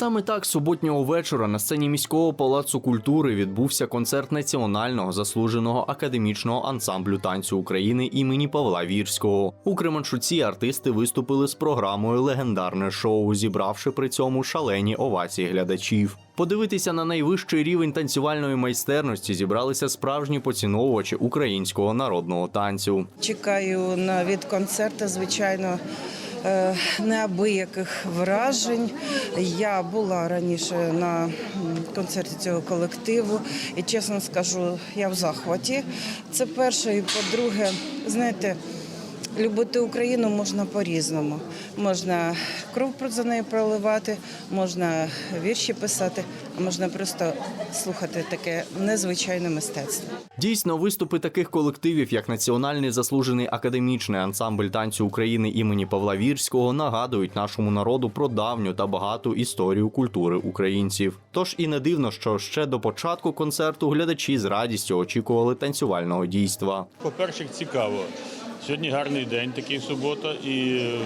Саме так суботнього вечора на сцені міського палацу культури відбувся концерт національного заслуженого академічного ансамблю танцю України імені Павла Вірського. У Кременчуці артисти виступили з програмою Легендарне шоу, зібравши при цьому шалені овації глядачів. Подивитися на найвищий рівень танцювальної майстерності зібралися справжні поціновувачі українського народного танцю. Чекаю на від концерту, звичайно. Е, Неабияких вражень. Я була раніше на концерті цього колективу, і чесно скажу, я в захваті. Це перше. І по-друге, знаєте, любити Україну можна по-різному. Можна кров за нею проливати, можна вірші писати, а можна просто слухати таке незвичайне мистецтво. Дійсно, виступи таких колективів, як Національний заслужений академічний ансамбль танцю України імені Павла Вірського, нагадують нашому народу про давню та багату історію культури українців. Тож і не дивно, що ще до початку концерту глядачі з радістю очікували танцювального дійства. По-перше, цікаво. Сьогодні гарний день, такий субота, і е,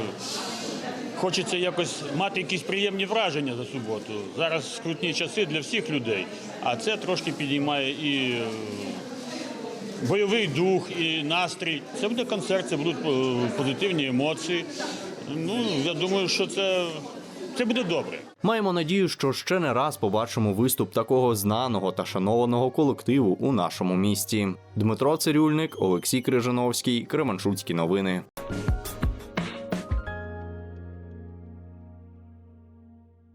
хочеться якось мати якісь приємні враження за суботу. Зараз скрутні часи для всіх людей, а це трошки підіймає і е, бойовий дух, і настрій. Це буде концерт, це будуть е, позитивні емоції. Ну, я думаю, що це, це буде добре. Маємо надію, що ще не раз побачимо виступ такого знаного та шанованого колективу у нашому місті. Дмитро Цирюльник, Олексій Крижановський, Кременчуцькі новини.